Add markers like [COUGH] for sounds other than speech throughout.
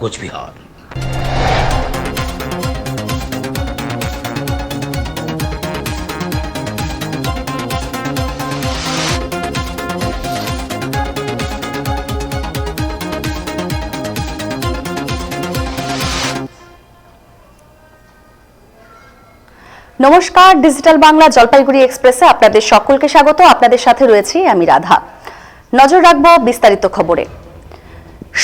কোচবিহার নমস্কার, ডিজিটাল বাংলা জলপাইগুড়ি এক্সপ্রেসে আপনাদের সকলকে স্বাগত। আপনাদের সাথে রয়েছি আমি রাধা। নজর রাখব বিস্তারিত খবরে।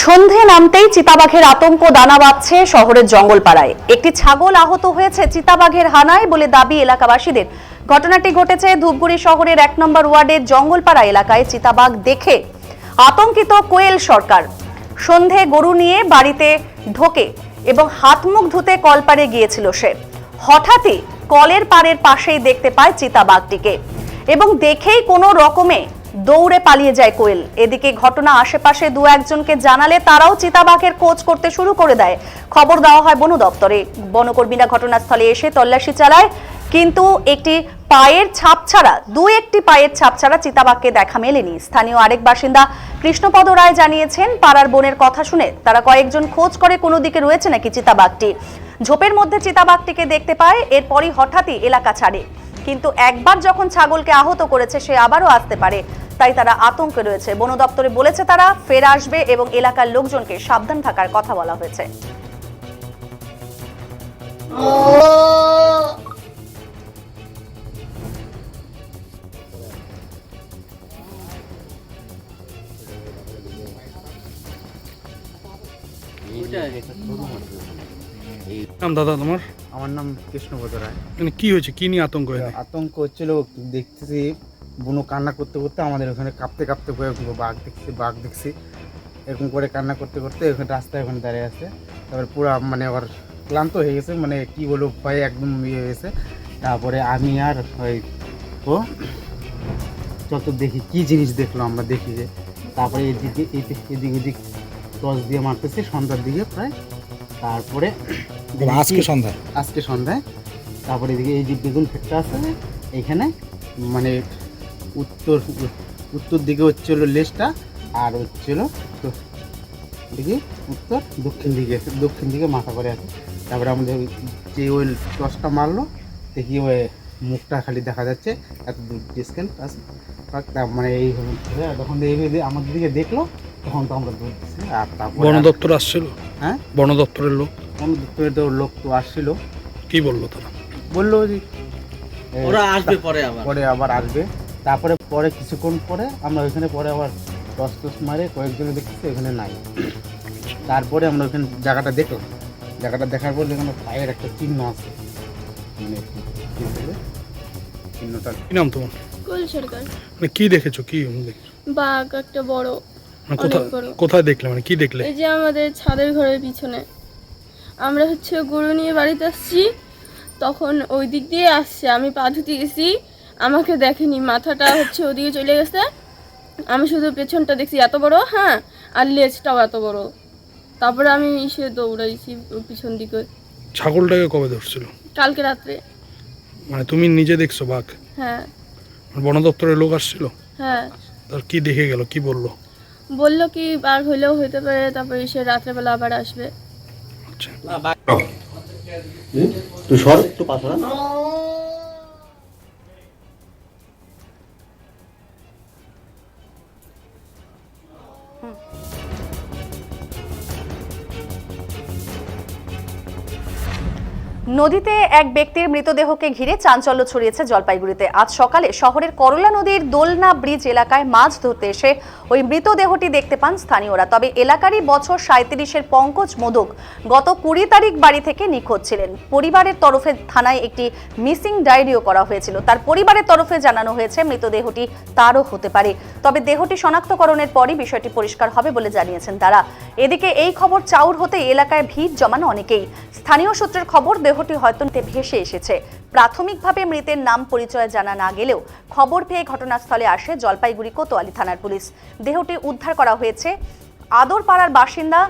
সন্ধে নামতেই চিতাবাঘের আতঙ্ক দানা বাঁধছে শহরের জঙ্গলপাড়ায়। একটি ছাগল আহত হয়েছে চিতাবাঘের হানায় বলে দাবি এলাকাবাসীদের। ঘটনাটি ঘটেছে ধূপগুড়ি শহরের এক নম্বর ওয়ার্ডের জঙ্গলপাড়া এলাকায় চিতাবাঘ দেখে আতঙ্কিত কোয়েল সরকার। সন্ধে গরু নিয়ে বাড়িতে ঢোকে এবং হাত মুখ ধুতে কলপারে গিয়েছিল সে। হঠাৎই কলের পাড়ের পাশেই দেখতে পায় চিতাবাঘটিকে এবং দেখেই কোনো রকমে দৌড়ে পালিয়ে যায় কোয়েল। এদিকে ঘটনা আশেপাশে দু একজনকে জানালে তারাও চিতাবাঘের খোঁজ করতে শুরু করে দেয়। খবর দেওয়া হয় বন দপ্তরে। বনকর্মীরা ঘটনাস্থলে এসে তল্লাশি চালায়, কিন্তু একটি পায়ের ছাপ ছাড়া, দু একটি পায়ের ছাপ ছাড়া চিতাবাঘকে দেখা মেলেনি। স্থানীয় আরেক বাসিন্দা কৃষ্ণপদ রায় জানিয়েছেন, পাড়ার বোনের কথা শুনে তারা কয়েকজন খোঁজ করে কোনো দিকে রয়েছে নাকি চিতাবাঘটি। ঝোপের মধ্যে চিতাবাঘটিকে দেখতে পায়, এরপরই হঠাৎই এলাকা ছাড়ে। কিন্তু একবার যখন ছাগলকে আহত করেছে, সে আবারও আসতে পারে। তাই তারা আতঙ্কে রয়েছে। বন দপ্তরে বলেছে তারা ফের আসবে এবং এলাকার লোকজনকে সাবধান থাকার কথা বলা হয়েছে। দাদা তোমার? আমার নাম কৃষ্ণপদ রায়। মানে কি হয়েছে? কি নিয়ে আতঙ্ক আতঙ্ক হচ্ছিল দেখতেছি বুনো কান্না করতে করতে আমাদের ওখানে কাঁপতে কাঁপতে করে বাঘ দেখছি বাঘ দেখছি। এরকম করে কান্না করতে করতে ওখানে রাস্তায় ওখানে দাঁড়িয়ে আছে। তারপরে পুরো মানে আবার ক্লান্ত হয়ে গেছে মানে কি বলব ভয়ে একদম ইয়ে হয়ে গেছে। তারপরে আমি আর ওই ও যত দেখি কি জিনিস দেখল আমরা দেখি যে তারপরে এদিকে এদিক এদিক ওদিক টস দিয়ে মারতেছে সন্ধ্যার দিকে প্রায় তারপরে [COUGHS] আজকে সন্ধ্যায়। আজকে সন্ধ্যায়। তারপরে এদিকে এই যে বেগুন ক্ষেতটা আছে এইখানে মানে উত্তর উত্তর দিকে হচ্ছিল লেজটা আর হচ্ছিল তো দিকে উত্তর দক্ষিণ দিকে দক্ষিণ দিকে মাথা করে আছে। তারপরে আমাদের যে ওই টসটা মারলো দেখি ওই মুখটা খালি দেখা যাচ্ছে এত দূর ডিস্টেন্স আছে মানে এই হলো, তখন আমাদের দিকে দেখল তখন তো আমরা দিচ্ছি আর তারপরে বন দপ্তর আসছিল? হ্যাঁ? বন দপ্তরের লোক? বন দপ্তরের তো লোক তো আসছিল। কি বলল তারা? বলল যে এ, ওরা আসবে পরে আবার। পরে আবার আসবে। তারপরে পরে কিছুক্ষণ পরে আমরা ওইখানে পরে আবার টস টস মারে কয়েকজনে দেখতেছি ওখানে নাই। তারপরে আমরা ওখানে জায়গাটা দেখলাম। জায়গাটা দেখার পর এখানে পায়ের একটা চিহ্ন আছে। মানে কি বলে? চিহ্নটা কি নাম তোমার? কুল সরকার। মানে কি দেখেছ? কি দেখেছ? বাঘ একটা বড় কোথায় অনেক কোথায় দেখলে? মানে কি দেখলে? এই যে আমাদের ছাদের ঘরের পিছনে। আমরা হচ্ছে গরু নিয়ে বাড়িতে আসছি। তখন ওই দিক দিয়ে আসছে। আমি পা ধুতে গেছি। আমাকে দেখেনি। মাথাটা হচ্ছে ওদিকে চলে গেছে। আমি শুধু পেছনটা দেখছি। এত বড়? হ্যাঁ। আর লেজটাও এত বড়। তারপরে আমি এসে দৌড়াইছি পিছন দিকে। ছাগলটাকে কবে ধরছিল? কালকে রাত্রে। মানে তুমি নিজে দেখছ বাঘ? হ্যাঁ। মানে বন দপ্তরের লোক আসছিল? হ্যাঁ। তার কি দেখে গেল? কি বলল? বলল কি আর হইলেও হইতে পারে তারপরে সে রাত্রেবেলা আবার আসবে। আচ্ছা। তুই সর নদীতে এক ব্যক্তির মৃতদেহকে ঘিরে চাঞ্চল্য ছড়িয়েছে জলপাইগুড়িতে। আজ সকালে শহরের করলা নদীর দোলনা ব্রিজ এলাকায় মাছ ধরতে এসে ওই মৃতদেহটি দেখতে পান স্থানীয়রা। তবে এলাকারই বছর সাঁত্রিশের পঙ্কজ মোদক গত কুড়ি তারিখ বাড়ি থেকে নিখোঁজ ছিলেন। পরিবারের তরফে থানায় একটি মিসিং ডায়েরিও করা হয়েছিল। তার পরিবারের তরফে জানানো হয়েছে মৃতদেহটি তারও হতে পারে। তবে দেহটি শনাক্তকরণের পরই বিষয়টি পরিষ্কার হবে বলে জানিয়েছেন তারা। এদিকে এই খবর চাউর হতে এলাকায় ভিড় জমান অনেকেই। স্থানীয় সূত্রের খবর দেহটি হয়তো ভেসে এসেছে। প্রাথমিকভাবে মৃতের নাম পরিচয় জানা না গেলেও খবর পেয়ে ঘটনাস্থলে আসে জলপাইগুড়ি কোতোয়ালি থানার পুলিশ। দেহটি উদ্ধার করা হয়েছে। আদরপাড়ার বাসিন্দা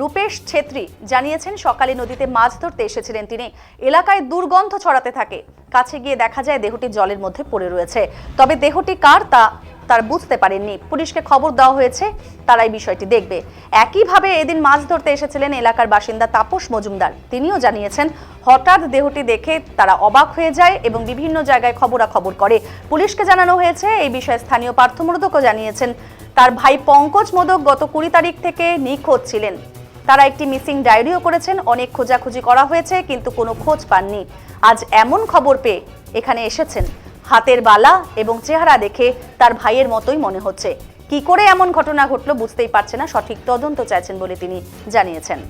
রূপেশ ছেত্রী জানিয়েছেন, সকালে নদীতে মাছ ধরতে এসেছিলেন তিনি। এলাকায় দুর্গন্ধ ছড়াতে থাকে। কাছে গিয়ে দেখা যায়, দেহটি জলের মধ্যে পড়ে রয়েছে। তবে দেহটি কার তা তারা বুঝতে পারেননি। পুলিশকে খবর দেওয়া হয়েছে তারা এই বিষয়টি দেখবে। একইভাবে এদিন মাছ ধরতে এসেছিলেন এলাকার বাসিন্দা তাপস মজুমদার। তিনিও জানিয়েছেন, হঠাৎ দেহটি দেখে তারা অবাক হয়ে যায় এবং বিভিন্ন জায়গায় খবরাখবর করে। পুলিশকে জানানো হয়েছে, এই বিষয়ে স্থানীয় পার্থ মোদকও জানিয়েছেন, তার ভাই পঙ্কজ মোদক গত কুড়ি তারিখ থেকে নিখোঁজ ছিলেন। তারা একটি মিসিং ডায়েরিও করেছেন, অনেক খোঁজাখুঁজি করা হয়েছে, কিন্তু কোনো খোঁজ পাননি। আজ এমন খবর পেয়ে এখানে এসেছেন হাতের বালা এবং চেহারা দেখে তার ভাইয়ের মতোই মনে হচ্ছে। কি করে এমন ঘটনা ঘটলো বুঝতেই পারছে না সঠিক তদন্ত চাইছেন বলে তিনি জানিয়েছেন।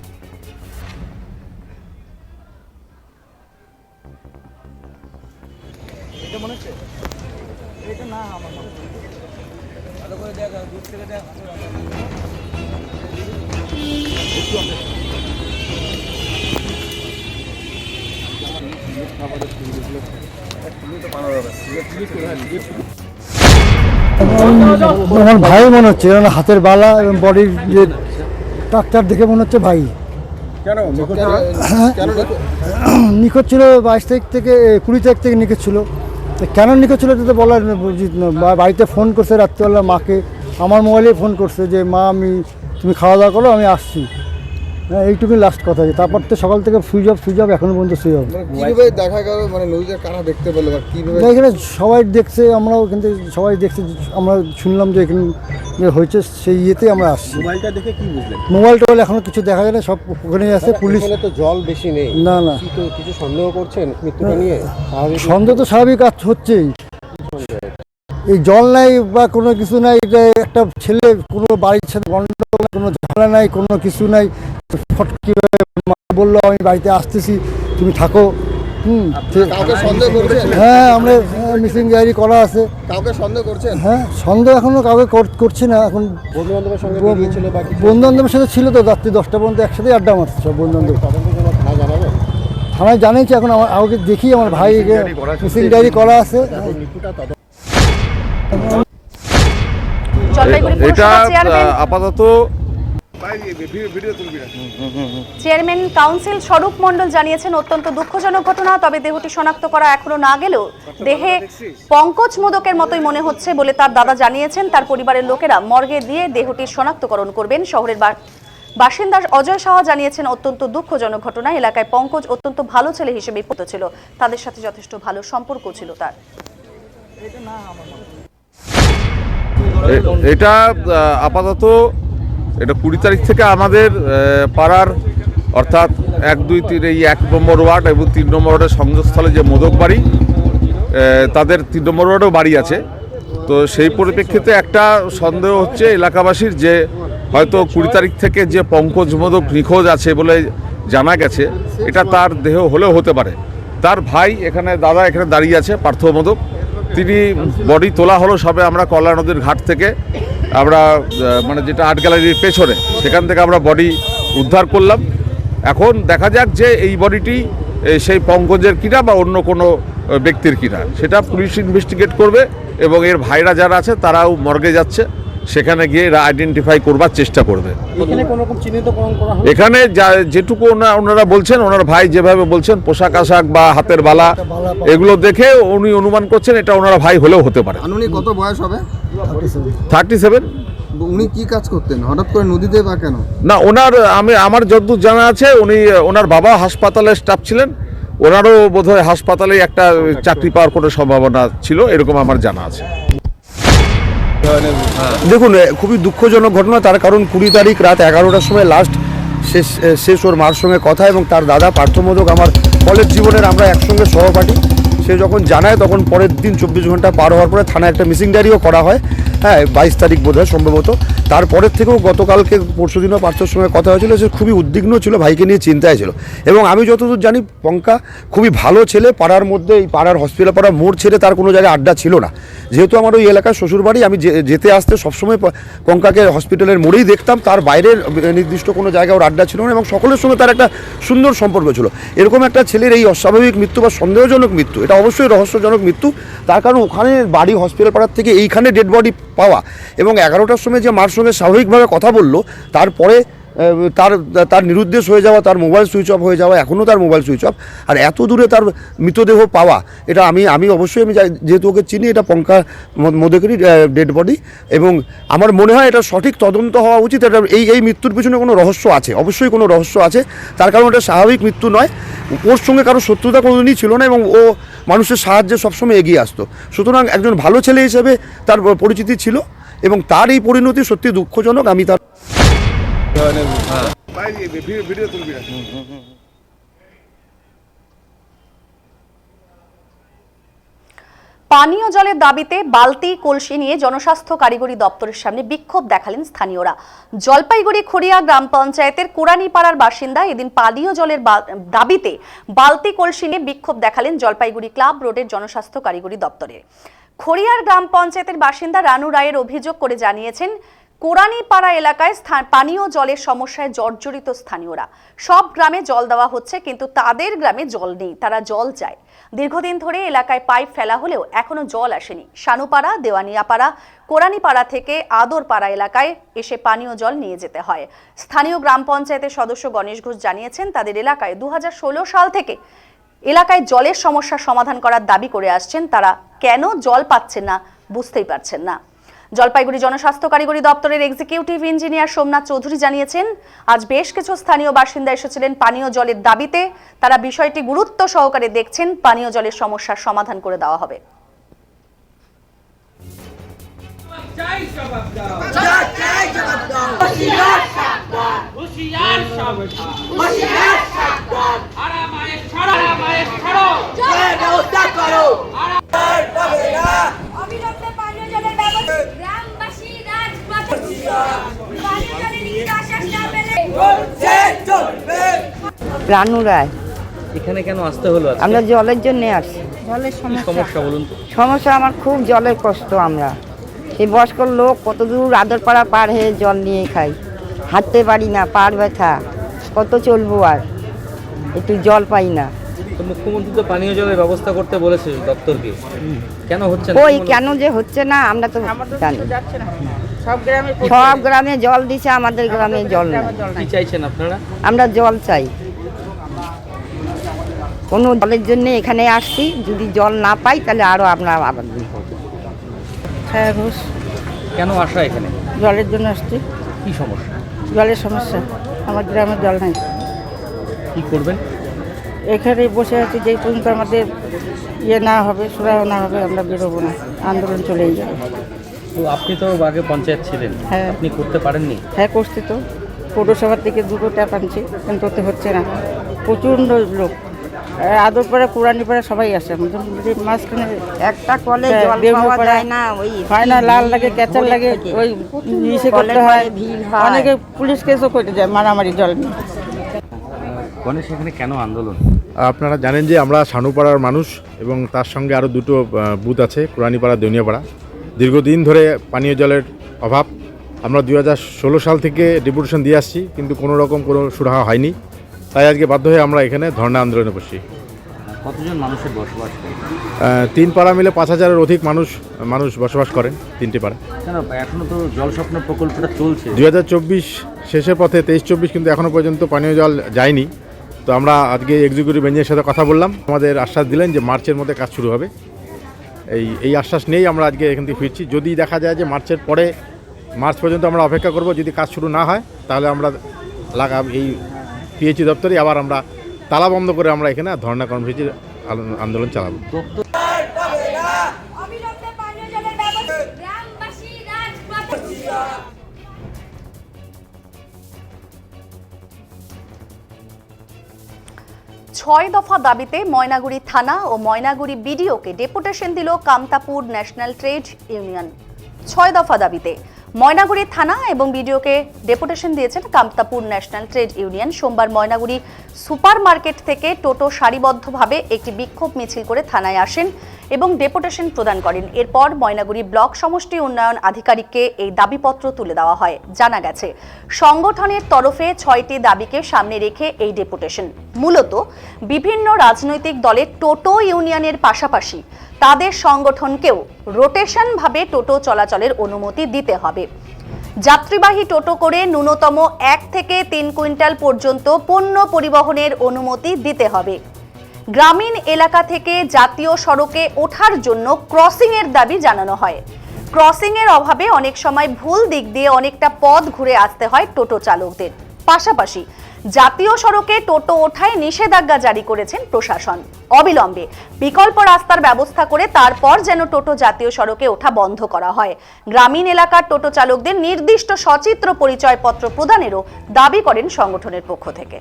আমার ভাই মনে হচ্ছে কারণ হাতের বালা এবং বডির যে ট্রাকচার দেখে মনে হচ্ছে ভাই? নিখোঁজ ছিল? বাইশ তারিখ থেকে কুড়ি তারিখ থেকে নিখোঁজ ছিল। কেন নিখোঁজ ছিল এটা তো বলার উচিত না। বা- বাড়িতে ফোন করছে রাত্রিবেলা মাকে আমার মোবাইলে ফোন করছে যে মা আমি তুমি খাওয়া দাওয়া করো আমি আসছি। হ্যাঁ এইটুকুই লাস্ট কথা আছে তারপর তো সকাল থেকে সুইচ অফ সুইচ অফ এখনও পর্যন্ত সুইচ অফ মানে কীভাবে দেখা গেল মানে নদীতে কারা দেখতে পেল বা কীভাবে এখানে সবাই দেখছে আমরাও কিন্তু সবাই দেখছে আমরা শুনলাম যে এখানে যে হয়েছে সেই ইয়েতে আমরা আসছি। মোবাইলটা দেখে কি বুঝলেন? মোবাইল টোবাইল এখনও কিছু দেখা যায় না সব ওখানে আছে পুলিশ তো জল বেশি নেই। না না। কিছু সন্দেহ করছেন মৃত্যুটা নিয়ে? সন্দেহ তো স্বাভাবিক কাজ হচ্ছেই। এই জল নাই বা কোনো কিছু নাই এটা একটা ছেলে কোনো বাড়ির সাথে কোনো ঝামেলা নাই কোনো কিছু নাই। ফট কীভাবে বলল আমি বাড়িতে আসতেছি তুমি থাকো। হুম কাউকে সন্দেহ করছেন? হ্যাঁ আমরা মিসিং ডায়েরি করা আছে। কাউকে সন্দেহ করছেন? হ্যাঁ সন্দেহ এখনও কাউকে কর- করছি না। এখন বন্ধু বান্ধবের সঙ্গে বন্ধু সাথে ছিল তো রাত্রি দশটা পর্যন্ত একসাথে আড্ডা মারছে সব বন্ধু বান্ধব থানায় জানিয়েছি এখন আমার আমাকে দেখি আমার ভাই মিসিং ডায়েরি করা আছে। এটা চেয়ারম্যান আপাতত চেয়ারম্যান কাউন্সিল স্বরূপ মণ্ডল জানিয়েছেন অত্যন্ত দুঃখজনক ঘটনা তবে দেহটি শনাক্ত করা এখনও না গেলেও দেহে পঙ্কজ মোদকের মতোই মনে হচ্ছে বলে তার দাদা জানিয়েছেন। তার পরিবারের লোকেরা মর্গে দিয়ে দেহটির শনাক্তকরণ করবেন। শহরের বাসিন্দা অজয় সাহা জানিয়েছেন অত্যন্ত দুঃখজনক ঘটনা। এলাকায় পঙ্কজ অত্যন্ত ভালো ছেলে হিসেবে পরিচিত ছিল। তাদের সাথে যথেষ্ট ভালো সম্পর্ক ছিল তার। এটা আপাতত এটা কুড়ি তারিখ থেকে আমাদের পাড়ার, অর্থাৎ এক, দুই, তিন, এই এক নম্বর ওয়ার্ড এবং তিন নম্বর ওয়ার্ডের সংযোগস্থলে যে মোদক বাড়ি তাদের তিন নম্বর ওয়ার্ডেও বাড়ি আছে। তো সেই পরিপ্রেক্ষিতে একটা সন্দেহ হচ্ছে এলাকাবাসীর যে হয়তো কুড়ি তারিখ থেকে যে পঙ্কজ মোদক নিখোঁজ আছে বলে জানা গেছে, এটা তার দেহ হলেও হতে পারে। তার ভাই এখানে, দাদা এখানে দাঁড়িয়ে আছে, পার্থ মোদক। তিনি বডি তোলা হলো সবে আমরা কল্যাণ নদীর ঘাট থেকে। আমরা মানে যেটা আর্ট গ্যালারির পেছনে, সেখান থেকে আমরা বডি উদ্ধার করলাম। এখন দেখা যাক যে এই বডিটি সেই পঙ্কজের কিনা বা অন্য কোনো ব্যক্তির কিনা। সেটা পুলিশ ইনভেস্টিগেট করবে এবং এর ভাইরা যারা আছে, তারাও মর্গে যাচ্ছে। সেখানে গিয়ে এরা আইডেন্টিফাই করবার চেষ্টা করবে। এখানে কোনো রকম চিহ্নিতকরণ করা হবে এখানে যা যেটুকু ওনা- ওনারা বলছেন ওনার ভাই যেভাবে বলছেন পোশাক আশাক বা হাতের বালা এগুলো দেখে উনি অনুমান করছেন এটা ওনারা ভাই হলেও হতে পারে। কত বয়স হবে? থার্টি সেভেন উনি কি কাজ করতেন? হঠাৎ করে নদীতে বা কেন? না ওনার আমি আমার যতদূর জানা আছে উনি ওনার বাবা হাসপাতালের স্টাফ ছিলেন। ওনারও বোধহয় হাসপাতালে একটা চাকরি পাওয়ার কোনো সম্ভাবনা ছিল এরকম আমার জানা আছে। দেখুন খুবই দুঃখজনক ঘটনা, তার কারণ কুড়ি তারিখ রাত এগারোটার সময় লাস্ট শেষ শেষ ওর মার সঙ্গে কথা এবং তার দাদা পার্থমোদক আমার কলেজ জীবনের আমরা একসঙ্গে সহপাঠী। সে যখন জানায়, তখন পরের দিন চব্বিশ ঘণ্টা পার হওয়ার পরে থানায় একটা মিসিং ডায়েরিও করা হয়। হ্যাঁ বাইশ তারিখ বোধ হয় সম্ভবত। তারপরের থেকেও গতকালকে পরশু দিনও পার্থর সঙ্গে কথা হয়েছিল, সে খুবই উদ্বিগ্ন ছিল, ভাইকে নিয়ে চিন্তায় ছিল। এবং আমি যতদূর জানি, পঙ্কা খুবই ভালো ছেলে, পাড়ার মধ্যে এই পাড়ার হসপিটাল পাড়ার মোড় ছেড়ে তার কোনো জায়গায় আড্ডা ছিল না। যেহেতু আমার ওই এলাকার শ্বশুরবাড়ি, আমি যেতে আসতে সবসময় পঙ্কাকে হসপিটালের মোড়েই দেখতাম, তার বাইরের নির্দিষ্ট কোনো জায়গায় ওর আড্ডা ছিল না এবং সকলের সঙ্গে তার একটা সুন্দর সম্পর্ক ছিল। এরকম একটা ছেলের এই অস্বাভাবিক মৃত্যু বা সন্দেহজনক মৃত্যু, এটা অবশ্যই রহস্যজনক মৃত্যু, তার কারণ ওখানে বাড়ি হসপিটাল পাড়ার থেকে এইখানে ডেড বডি পাওয়া। এবং এগারোটার সময় যে মার সঙ্গে স্বাভাবিকভাবে কথা বলল তারপরে তার তার নিরুদ্দেশ হয়ে যাওয়া, তার মোবাইল সুইচ অফ হয়ে যাওয়া, এখনও তার মোবাইল সুইচ অফ আর এত দূরে তার মৃতদেহ পাওয়া, এটা আমি আমি অবশ্যই, আমি যেহেতু ওকে চিনি, এটা পঙ্কা মোদেকেরই ডেড বডি এবং আমার মনে হয় এটা সঠিক তদন্ত হওয়া উচিত। এটা এই এই মৃত্যুর পিছনে কোনো রহস্য আছে? অবশ্যই কোনো রহস্য আছে। তার কারণ এটা স্বাভাবিক মৃত্যু নয়। ওর সঙ্গে কারও শত্রুতা কোনোদিনই ছিল না এবং ও মানুষের সাহায্যে সবসময় এগিয়ে আসতো। সুতরাং একজন ভালো ছেলে হিসেবে তার পরিচিতি ছিল এবং তার এই পরিণতি সত্যি দুঃখজনক। আমি তার পানীয় জলের দাবিতে বালতি, কলসি নিয়ে জনস্বাস্থ্য কারিগরি দপ্তরের সামনে বিক্ষোভ দেখালেন স্থানীয়রা। জলপাইগুড়ি খড়িয়া গ্রাম পঞ্চায়েতের কোরানীপাড়ার বাসিন্দা এদিন পানীয় জলের দাবিতে বালতি, কলসি নিয়ে বিক্ষোভ দেখালেন জলপাইগুড়ি ক্লাব রোডের জনস্বাস্থ্য কারিগরি দপ্তরে। খড়িয়ার গ্রাম পঞ্চায়েতের বাসিন্দা রানু রায়ের অভিযোগ করে জানিয়েছেন কোরানীপাড়া এলাকায় স্থান- পানীয় জলের সমস্যায় জর্জরিত স্থানীয়রা। সব গ্রামে জল দেওয়া হচ্ছে, কিন্তু তাদের গ্রামে জল নেই, তারা জল চায়। দীর্ঘদিন ধরে এলাকায় পাইপ ফেলা হলেও এখনও জল আসেনি। শানুপাড়া, দেওয়ানিয়াপাড়া, কোরানীপাড়া থেকে আদরপাড়া এলাকায় এসে পানীয় জল নিয়ে যেতে হয়। স্থানীয় গ্রাম পঞ্চায়েতের সদস্য গণেশ ঘোষ জানিয়েছেন, তাদের এলাকায় দু হাজার ষোলো সাল থেকে এলাকায় জলের সমস্যা সমাধান করার দাবি করে আসছেন। তারা কেন জল পাচ্ছেন না, বুঝতেই পারছেন না। জলপাইগুড়ি জনস্বাস্থ্য কারিগরি দপ্তরের এক্সিকিউটিভ ইঞ্জিনিয়ার সোমনাথ চৌধুরী জানিয়েছেন আজ বেশ কিছু স্থানীয় বাসিন্দা এসেছিলেন পানীয় জলের দাবিতে। তারা বিষয়টি গুরুত্ব সহকারে দেখছেন পানীয় জলের সমস্যার সমাধান করে দেওয়া হবে পানীয় জলের ব্যবস্থা গ্রামবাসী রাজপথ পানীয় জলের নিকাশাস না পেলে রানু রায়। এখানে কেন আসতে হলো আমরা জলের জন্য আসছি। জলের সমস্যা। বলুন সমস্যা আমার খুব জলের কষ্ট আমরা। সেই বয়স্ক লোক কত দূর আদরপাড়া পার হয়ে জল নিয়ে খাই। হাঁটতে পারি না পার ব্যথা। কত চলবো আর? একটু জল পাই না। মুখ্যমন্ত্রী তো পানীয় জলের ব্যবস্থা করতে বলেছে দপ্তরকে। কেন হচ্ছে না? ওই কেন যে হচ্ছে না আমরা তো জানি। সব গ্রামে জল দিছে আমাদের গ্রামে জল কি চাইছেন আপনারা? আমরা জল চাই। কোনো জলের জন্য এখানে আসছি যদি জল না পাই তাহলে আরও আমরা আবার হ্যাঁ ঘোষ। কেন আসা এখানে? জলের জন্য আসছি। কি সমস্যা? জলের সমস্যা। আমার গ্রামে জল নেই। কি করবেন? এখানে বসে আছি যেই পর্যন্ত আমাদের ইয়ে না হবে সুরাহ না হবে আমরা বেরোবো না। আন্দোলন চলেই যাবে। তো আপনি তো আগে পঞ্চায়েত ছিলেন। হ্যাঁ। আপনি করতে পারেননি? হ্যাঁ করছি তো। পৌরসভার থেকে দুটো ট্যাপ আনছি কিন্তু ওতে হচ্ছে না। প্রচণ্ড লোক। আদরপাড়া পুরানিপাড়া সবাই আসে। আমাদের মাঝখানে একটা কলে হ্যাঁ, জল পাওয়া যায় না ওই হয় না লাল লাগে ক্যাচার লাগে ওই ইসে করতে হয়। অনেকে পুলিশ কেসও করে যায় মারামারি জল নিয়ে। গণেশ এখানে কেন আন্দোলন? আপনারা জানেন যে আমরা সানুপাড়ার মানুষ এবং তার সঙ্গে আরও দুটো বুথ আছে কোরআনীপাড়া দেউনিয়াপাড়া দীর্ঘদিন ধরে পানীয় জলের অভাব। আমরা দু হাজার ষোলো সাল থেকে ডেপুটেশন দিয়ে আসছি কিন্তু কোনো রকম কোনো সুরাহা হয়নি। তাই আজকে বাধ্য হয়ে আমরা এখানে ধর্ণা আন্দোলনে বসি। কতজন মানুষের বসবাস তিন পাড়া মিলে পাঁচ হাজারের অধিক মানুষ মানুষ বসবাস করেন তিনটি পাড়া। কেন? এখনও তো জল স্বপ্ন প্রকল্পটা চলছে। দুই হাজার চব্বিশ শেষের পথে তেইশ চব্বিশ কিন্তু এখনও পর্যন্ত পানীয় জল যায়নি। তো আমরা আজকে এক্সিকিউটিভ ইঞ্জিনিয়ার সাথে কথা বললাম। আমাদের আশ্বাস দিলেন যে মার্চের মধ্যে কাজ শুরু হবে। এই এই আশ্বাস নেই আমরা আজকে এখান থেকে ফিরছি। যদি দেখা যায় যে মার্চের পরে, মার্চ পর্যন্ত আমরা অপেক্ষা করব, যদি কাজ শুরু না হয়, তাহলে আমরা লাগা, এই পিএইচি দপ্তরে আবার আমরা তালা বন্ধ করে আমরা এখানে ধর্ণা কর্মসূচির আন্দোলন চালাবো। ছয় দফা দাবিতে ময়নাগুড়ি থানা ও ময়নাগুড়ি বিডিওকে ডেপুটেশন দিল কামতাপুর ন্যাশনাল ট্রেড ইউনিয়ন। ছয় দফা দাবিতে ময়নাগুড়ি থানা এবং বিডিওকে ডেপুটেশন দিয়েছেন কামতাপুর ন্যাশনাল ট্রেড ইউনিয়ন। সোমবার ময়নাগুড়ি সুপার মার্কেট থেকে টোটো সারিবদ্ধভাবে একটি বিক্ষোভ মিছিল করে থানায় আসেন। এবং ডেপুটেশন প্রদান করেন। এরপর ময়নাগুড়ি ব্লক সমষ্টি উন্নয়ন আধিকারিককে এই দাবিপত্র তুলে দেওয়া হয়। জানা গেছে, সংগঠনের তরফে ছয়টি দাবিকে সামনে রেখে এই ডেপুটেশন। মূলত, বিভিন্ন রাজনৈতিক দলের টোটো ইউনিয়নের পাশাপাশি তাদের সংগঠনকেও রোটেশনভাবে টোটো চলাচলের অনুমতি দিতে হবে। যাত্রীবাহী টোটো করে ন্যূনতম এক থেকে তিন কুইন্টাল পর্যন্ত পণ্য পরিবহনের অনুমতি দিতে হবে। গ্রামীণ এলাকা থেকে জাতীয় সড়কে ওঠার জন্য ক্রসিংয়ের দাবি জানানো হয়। ক্রসিংয়ের অভাবে অনেক সময় ভুল দিক দিয়ে অনেকটা পথ ঘুরে আসতে হয় টোটো চালকদের। পাশাপাশি জাতীয় সড়কে টোটো ওঠায় নিষেধাজ্ঞা জারি করেছেন প্রশাসন। অবিলম্বে বিকল্প রাস্তার ব্যবস্থা করে তারপর যেন টোটো জাতীয় সড়কে ওঠা বন্ধ করা হয়। গ্রামীণ এলাকার টোটো চালকদের নির্দিষ্ট সচিত্র পরিচয়পত্র প্রদানেরও দাবি করেন সংগঠনের পক্ষ থেকে।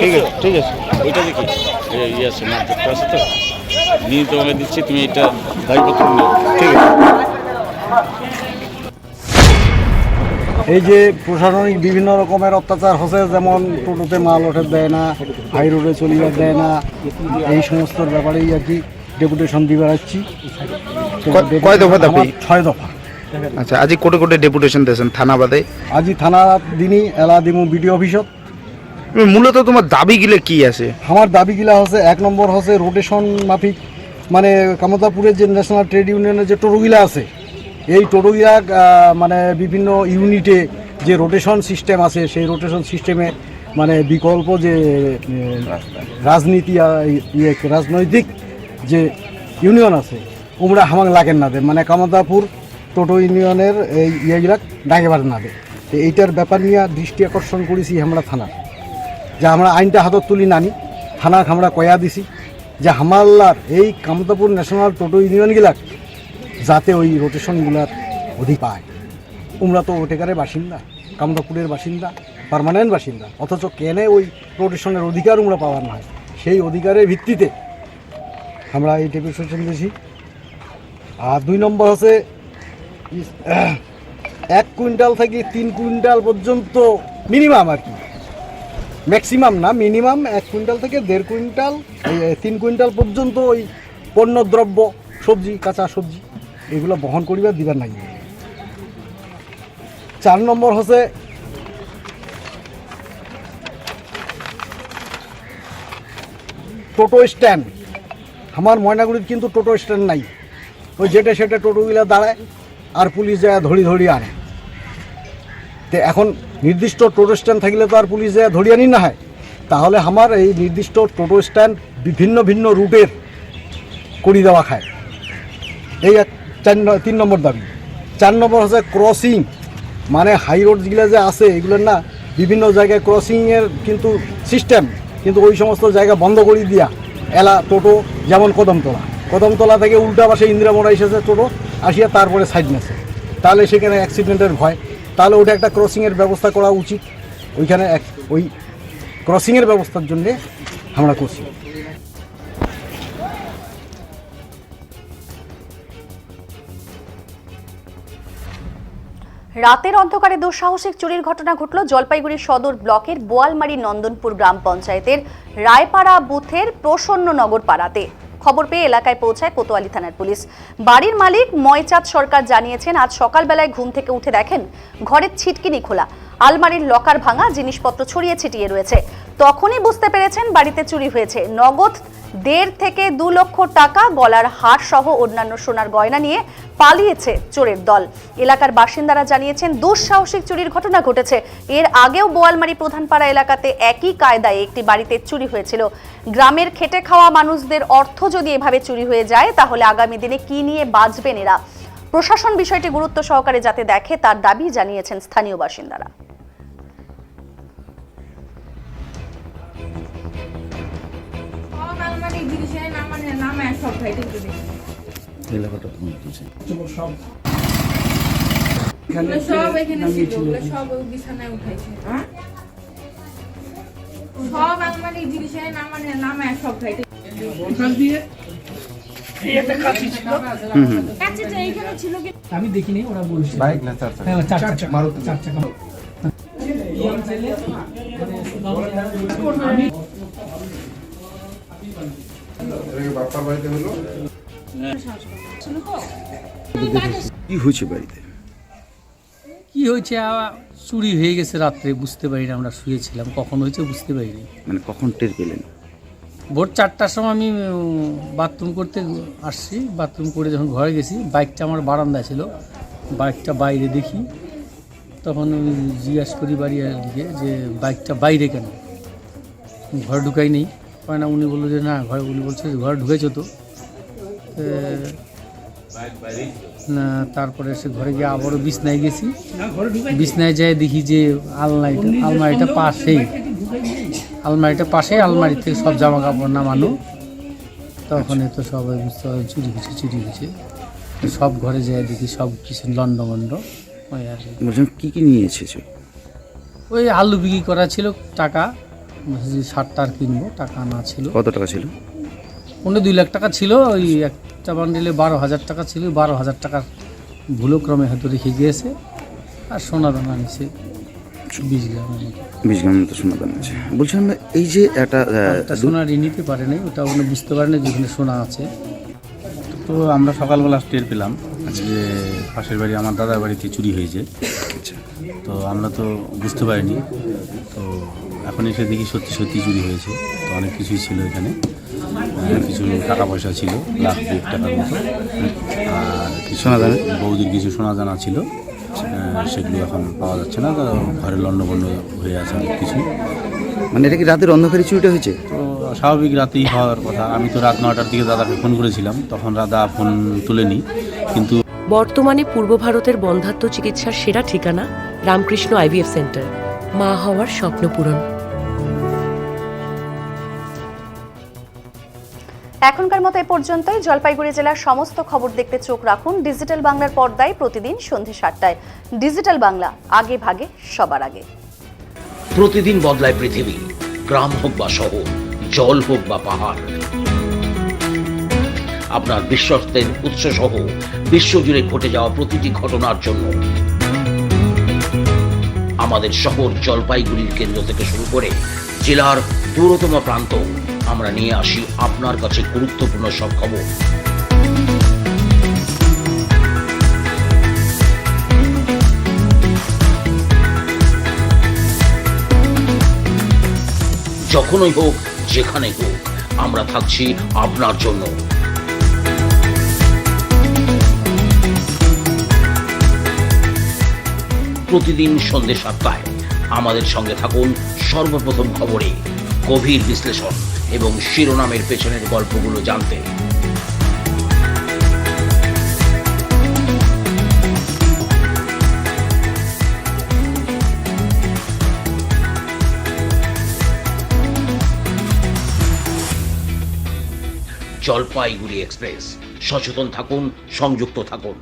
ঠিক আছে ঠিক আছে। ওইটা দেখি। এই ইয়ে আছে মার্কেটটা আছে তো। নিয়ে তোমাকে দিচ্ছি তুমি এটা দায়িত্ব নিও। ঠিক আছে। এই যে প্রশাসনিক বিভিন্ন রকমের অত্যাচার হচ্ছে যেমন টোটোতে মাল ওঠে দেয় না হাই রোডে চলিবার দেয় না এই সমস্ত ব্যাপারেই আর কি ডেপুটেশন দিয়ে বেড়াচ্ছি কয়- কয় দফা দাবি? ছয় দফা। আচ্ছা আজি কোটে কোটে ডেপুটেশন দিয়েছেন থানা বাদে? আজি থানা দিনই এলা দিমু বিডিও অফিসত। মূলত তোমার দাবি গিলে কি আছে? আমার দাবিগুলা হচ্ছে, এক নম্বর হচ্ছে রোটেশন মাফিক মানে কামতাপুরের যে ন্যাশনাল ট্রেড ইউনিয়নের যে টোটোগুলা আছে, এই টোটোগুলা মানে বিভিন্ন ইউনিটে যে রোটেশন সিস্টেম আছে, সেই রোটেশন সিস্টেমে মানে বিকল্প যে রাজনীতি ইয়ে রাজনৈতিক যে ইউনিয়ন আছে, উমরা হামাং লাগেন না দে। মানে কামতাপুর টোটো ইউনিয়নের এই ইয়েগুলা ডাকেবার না দে। এইটার ব্যাপার নিয়ে দৃষ্টি আকর্ষণ করেছি আমরা থানা যে আমরা আইনটা হাতত তুলি নানি থানাক আমরা কয়া দিছি, যে হামাল্লার এই কামতাপুর ন্যাশনাল টোটো ইউনিয়নগুলাক যাতে ওই রোটেশনগুলার অধিক পায়। উমরা তো ওটেকারের বাসিন্দা, কামতাপুরের বাসিন্দা পার্মানেন্ট বাসিন্দা, অথচ কেনে ওই রোটেশনের অধিকার উমরা পাওয়ার নয় সেই অধিকারের ভিত্তিতে আমরা এই ডেপুটেশন দিয়েছি আর দুই নম্বর হচ্ছে এক কুইন্টাল থেকে তিন কুইন্টাল পর্যন্ত মিনিমাম আর কি। ম্যাক্সিমাম না মিনিমাম এক কুইন্টাল থেকে দেড় কুইন্টাল তিন কুইন্টাল পর্যন্ত ওই পণ্যদ্রব্য সবজি, কাঁচা সবজি, এগুলো বহন করিবার দিবার নাই। চার নম্বর হচ্ছে টোটো স্ট্যান্ড। আমার ময়নাগুড়ির কিন্তু টোটো স্ট্যান্ড নাই। ওই যেটা সেটা টোটোগুলো দাঁড়ায় আর পুলিশ যায় ধরি ধরি আনে। তো এখন নির্দিষ্ট টোটো স্ট্যান্ড থাকলে তো আর পুলিশ যায় ধরি আনি না হয়। তাহলে আমার এই নির্দিষ্ট টোটো স্ট্যান্ড বিভিন্ন ভিন্ন রুটের করি দেওয়া খায়। এই এক চার তিন নম্বর দাবি। চার নম্বর হচ্ছে ক্রসিং মানে হাই রোডগুলো যে আছে, এগুলোর না বিভিন্ন জায়গায় ক্রসিংয়ের কিন্তু সিস্টেম কিন্তু ওই সমস্ত জায়গা বন্ধ করে দিয়া এলা টোটো, যেমন কদমতলা। কদমতলা থেকে উল্টা পাশে ইন্দিরামোড়া এসেছে টোটো, আসিয়া তারপরে সাইড নেছে। তাহলে সেখানে অ্যাক্সিডেন্টের ভয়। তাহলে ওটা একটা ক্রসিংয়ের ব্যবস্থা করা উচিত। ওইখানে এক, ওই ক্রসিংয়ের ব্যবস্থার জন্যে আমরা করছি। রাতের অন্ধকারে দুঃসাহসিক চুরির ঘটনা ঘটল জলপাইগুড়ি সদর ব্লকের বোয়ালমারি নন্দনপুর গ্রাম পঞ্চায়েতের রায়পাড়া বুথের প্রসন্ননগর পাড়াতে। খবর পেয়ে এলাকায় পৌঁছায় কোতোয়ালি থানার পুলিশ। বাড়ির মালিক ময়চাঁদ সরকার জানিয়েছেন, আজ সকালবেলায় ঘুম থেকে উঠে দেখেন, ঘরের ছিটকিনি খোলা। আলমারির লকার ভাঙা, জিনিসপত্র ছড়িয়ে ছিটিয়ে রয়েছে। তখনই বুঝতে পেরেছেন বাড়িতে চুরি হয়েছে। নগদ দেড় থেকে দু লক্ষ টাকা গলার হার সহ অন্যান্য সোনার গয়না নিয়ে পালিয়েছে চোরের দল। এলাকার বাসিন্দারা জানিয়েছেন, দুঃসাহসিক চুরির ঘটনা ঘটেছে। এর আগেও বোয়ালমারি প্রধানপাড়া এলাকাতে একই কায়দায় একটি বাড়িতে চুরি হয়েছিল। গ্রামের খেটে খাওয়া মানুষদের অর্থ যদি এভাবে চুরি হয়ে যায়, তাহলে আগামী দিনে কি নিয়ে বাঁচবেন এরা? প্রশাসন বিষয়টি গুরুত্ব সহকারে যাতে দেখে, তার দাবি জানিয়েছেন স্থানীয় বাসিন্দারা। এলাকাটা তুমি বুঝে সব এখানে ছিল সব বিছানায় উঠাইছে। সব আলমারি জিনিসের নামানে নামে সব খাইতে কাছে যে এইখানে ছিল কি? আমি দেখিনি ওরা বলছে। বাইক না চার চার চাকা। মারুতি। চার চাকা। বাপ্পার বাড়িতে হলো? কি হয়েছে বাড়িতে? কি হয়েছে? আ- চুরি হয়ে গেছে রাত্রে বুঝতে পারি না আমরা শুয়েছিলাম। কখন হয়েছে বুঝতে পারিনি। মানে কখন টের পেলেন? ভোর চারটার সময় আমি বাথরুম করতে আসছি। বাথরুম করে যখন ঘরে গেছি বাইকটা আমার বারান্দা ছিল। বাইকটা বাইরে দেখি। তখন আমি জিজ্ঞাসা করি বাড়ি দিকে যে বাইকটা বাইরে কেন? ঘরে ঢুকাই নেই। হয় না উনি বলল যে না ঘরে উনি বলছে যে ঘরে ঢুকেছো তো। তারপরে সে ঘরে গিয়ে আবারও বিছনায় গেছি। বিছনায় যেয়ে দেখি যে আলমারিটা আলমারিটা পাশেই। আলমারিটা পাশেই আলমারি থেকে সব জামা কাপড় নামানো। তখন তো সবাই বুঝতে পারে চুরি গেছে চুরি গেছে সব ঘরে যেয়ে দেখি সব কিছু লন্ডমন্ড ওই আর কি কি নিয়ে এসেছ? ওই আলু বিক্রি করা ছিল টাকা। সারটা আর কিনবো টাকা না ছিল। কত টাকা ছিল? পনেরো দুই লাখ টাকা ছিল ওই একটা বান্ডিলে বারো হাজার টাকা ছিল বারো হাজার টাকার ভুলক্রমে হয়তো রেখে গিয়েছে। আর সোনা দানা নিছে বিশ গ্রামের মতো বিশ গ্রাম মতো সোনা দাম আছে। বলছিলাম এই যে একটা একটা সোনা ঋণ নিতে পারে নাই ওটা উনি বুঝতে পারে না যেখানে সোনা আছে। তো আমরা সকালবেলা টের পেলাম যে পাশের বাড়ি আমার দাদার বাড়িতে চুরি হয়েছে। তো আমরা তো বুঝতে পারিনি। তো এখন এসে দেখি সত্যি সত্যি চুরি হয়েছে। তো অনেক কিছুই ছিল এখানে। কিছু টাকা পয়সা ছিল লাখ দুই টাকার মতো। আর কিছু সোনাদানা? বৌদির কিছু সোনা দানা ছিল সেগুলো এখন পাওয়া যাচ্ছে না। তো ঘরে লণ্ডভণ্ড হয়ে আছে অনেক কিছু মানে এটা কি রাতের অন্ধকারে চুরিটা হয়েছে? তো স্বাভাবিক রাতেই হওয়ার কথা। আমি তো রাত নটার দিকে দাদাকে ফোন করেছিলাম। তখন দাদা ফোন তুলেনি। কিন্তু বর্তমানে পূর্ব ভারতের বন্ধাত্ম চিকিৎসার সেরা ঠিকানা রামকৃষ্ণ আইভিএফ সেন্টার। মা হওয়ার স্বপ্ন পূরণ। এখনকার মতো এ পর্যন্তই। জলপাইগুড়ি জেলার সমস্ত খবর দেখতে চোখ রাখুন। ডিজিটাল বাংলার পর্দায় প্রতিদিন সন্ধে সাতটায়। ডিজিটাল বাংলা, আগে ভাগে, সবার আগে। প্রতিদিন বদলায় পৃথিবী। গ্রাম হোক বা শহর, জল হোক বা পাহাড়। আপনার বিশ্বস্তের উৎস সহ বিশ্বজুড়ে ঘটে যাওয়া প্রতিটি ঘটনার জন্য আমাদের শহর জলপাইগুড়ির কেন্দ্র থেকে শুরু করে জেলার দূরতম প্রান্ত আমরা নিয়ে আসি আপনার কাছে গুরুত্বপূর্ণ সব খবর। যখনই হোক, যেখানে হোক, আমরা থাকছি আপনার জন্য। প্রতিদিন সন্ধ্যে সাতটায় আমাদের সঙ্গে থাকুন সর্বপ্রথম খবরে গভীর বিশ্লেষণ। এবং শিরোনামের পেছনের গল্পগুলো জানতে। জলপাইগুড়ি এক্সপ্রেস। সচেতন থাকুন সংযুক্ত থাকুন।